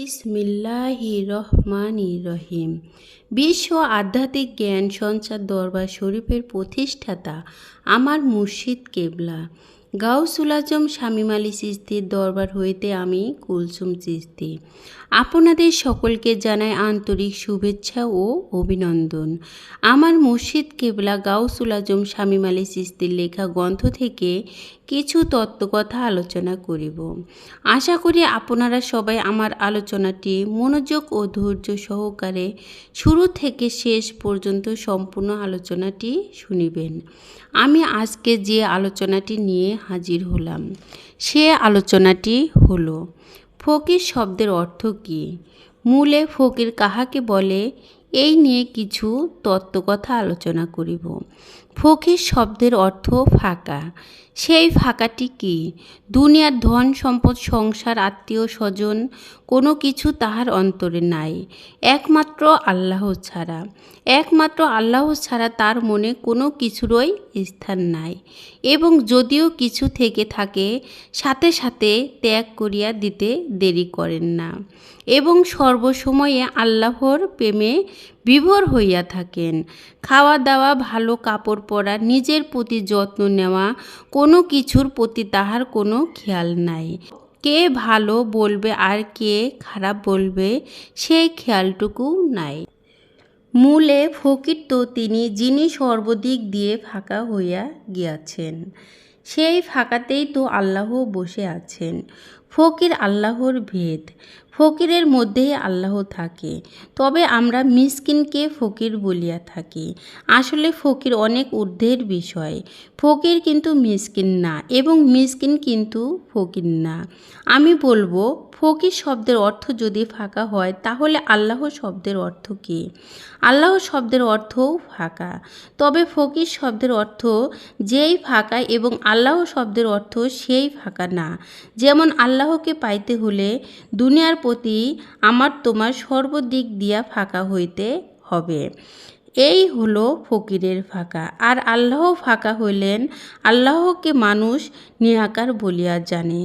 বিসমিল্লাহি রহমানি রহিম। বিশ্ব আধ্যাত্মিক জ্ঞান সঞ্চার দরবার শরীফের প্রতিষ্ঠাতা আমার মুর্শিদ কেবলা। গাউসুল আজম শামীম চিস্তির দরবার হইতে আমি কুলসুম চিস্তি আপনাদের সকলকে জানাই আন্তরিক শুভেচ্ছা ও অভিনন্দন। আমার মুর্শিদ কেবলা গাউসুল আজম শামীম চিস্তির লেখা গ্রন্থ থেকে কিছু তত্ত্বকথা আলোচনা করিব। আশা করি আপনারা সবাই আমার আলোচনাটি মনোযোগ ও ধৈর্য সহকারে শুরু থেকে শেষ পর্যন্ত সম্পূর্ণ আলোচনাটি শুনিবেন। আমি আজকে যে আলোচনাটি নিয়ে হাজির হলাম। সে আলোচনাটি হলো, ফকির শব্দের অর্থ কী? মূলে ফকির কাহাকে বলে, এই নিয়ে কিছু তত্ত্বকথা আলোচনা করিব। ফকির শব্দের অর্থ ফাঁকা। সেই ফাঁকাটি কি? দুনিয়ার ধন সম্পদ, সংসার, আত্মীয় স্বজন, কোনো কিছু তাহার অন্তরে নাই। একমাত্র আল্লাহ ছাড়া। একমাত্র আল্লাহ ছাড়া তার মনে কোনো কিছুরই স্থান নাই এবং যদিও কিছু থেকে থাকে, সাথে সাথে ত্যাগ করিয়া দিতে দেরি করেন না। এবং সর্বসময়ে আল্লাহর প্রেমে বিভোর হইয়া থাকেন। খাওয়া দাওয়া ভালো কাপড় পরা, নিজের প্রতি যত্ন নেওয়া, কোনো কিছুর প্রতি তাহার কোনো খেয়াল নাই। কে ভালো বলবে আর কে খারাপ বলবে, সেই খেয়ালটুকু নাই। মূলে ফকির তো তিনি যিনি সর্বদিক দিয়ে ফাঁকা হইয়া গিয়াছেন, সেই ফাঁকাতেই তো আল্লাহ বসে আছেন। ফকির আল্লাহর ভেদ। ফকিরের মধ্যেই আল্লাহ থাকে। তবে আমরা মিসকিনকে ফকির বলিয়া থাকি। আসলে ফকির অনেক ঊর্ধ্বের বিষয়। ফকির কিন্তু মিসকিন না এবং মিসকিন কিন্তু ফকির না। আমি বলব, ফকির শব্দের অর্থ যদি ফাঁকা হয়, তাহলে আল্লাহ শব্দের অর্থ কী? আল্লাহ শব্দের অর্থও ফাঁকা। তবে ফকির শব্দের অর্থ যেই ফাঁকা এবং আল্লাহ শব্দের অর্থ সেই ফাঁকা না। যেমন আল্লাহকে পাইতে হলে দুনিয়ার প্রতি আমার তোমার সর্বদিক দিয়া ফাঁকা হইতে হবে। এই হলো ফকিরের ফাঁকা। আর আল্লাহ ফাঁকা হইলেন, আল্লাহকে মানুষ নিরাকার বলিয়া জানে।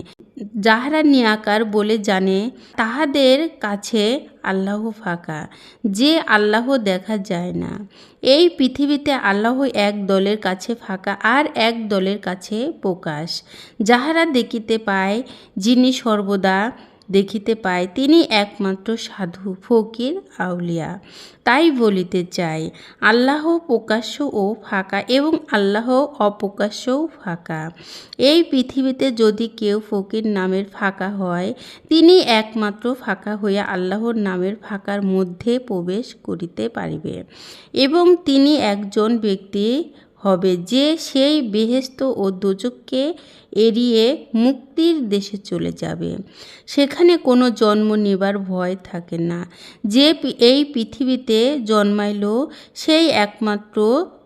যাহারা নিয়াকার বলে জানে, তাহাদের কাছে আল্লাহ ফাঁকা, যে আল্লাহ দেখা যায় না। এই পৃথিবীতে আল্লাহ এক দলের কাছে ফাঁকা আর এক দলের কাছে প্রকাশ। যাহারা দেখিতে পায়, যিনি সর্বদা দেখিতে পায়, তিনি একমাত্র সাধু, ফকির, আউলিয়া। তাই বলিতে চাই, আল্লাহ প্রকাশ্য ও ফাঁকা এবং আল্লাহ অপ্রকাশ্যও ফাঁকা। এই পৃথিবীতে যদি কেউ ফকির নামের ফাঁকা হয়, তিনি একমাত্র ফাঁকা হইয়া আল্লাহর নামের ফাঁকার মধ্যে প্রবেশ করিতে পারিবে। এবং তিনি একজন ব্যক্তি হবে যে সেই বেহেস্ত ও দোজককে এড়িয়ে মুক্তির দেশে চলে যাবে। সেখানে কোনো জন্ম নেবার ভয় থাকে না। যে এই পৃথিবীতে জন্মাইল, সেই একমাত্র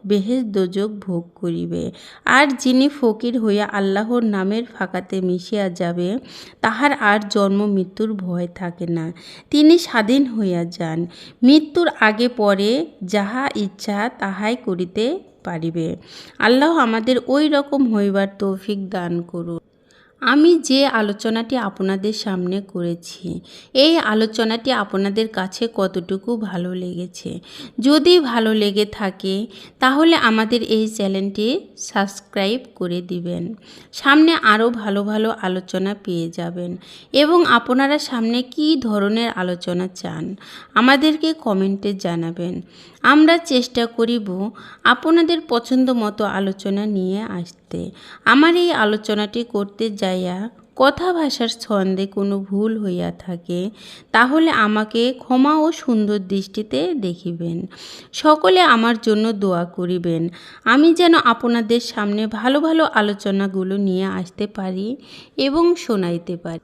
বেহেস দোজক ভোগ করিবে। আর যিনি ফকির হইয়া আল্লাহর নামের ফাঁকাতে মিশিয়া যাবে, তাহার আর জন্ম মৃত্যুর ভয় থাকে না। তিনি স্বাধীন হইয়া যান। মৃত্যুর আগে পরে যাহা ইচ্ছা তাহাই করিতে পারিবে। আল্লাহ আমাদের ওই রকম হইবার তৌফিক দান করুন। আমি যে আলোচনাটি আপনাদের সামনে করেছি, এই আলোচনাটি আপনাদের কাছে কতটুকু ভালো লেগেছে? যদি ভালো লেগে থাকে, তাহলে আমাদের এই চ্যানেলটি সাবস্ক্রাইব করে দিবেন। সামনে আরও ভালো ভালো আলোচনা পেয়ে যাবেন। এবং আপনারা সামনে কি ধরনের আলোচনা চান, আমাদেরকে কমেন্টে জানাবেন। আমরা চেষ্টা করিব আপনাদের পছন্দ মতো আলোচনা নিয়ে আসতে। আমার এই আলোচনাটি করতে যাইয়া কথা ভাষার ছন্দে কোনো ভুল হইয়া থাকে, তাহলে আমাকে ক্ষমা ও সুন্দর দৃষ্টিতে দেখিবেন। সকলে আমার জন্য দোয়া করিবেন। আমি যেন আপনাদের সামনে ভালো ভালো আলোচনাগুলো নিয়ে আসতে পারি এবং শোনাইতে পারি।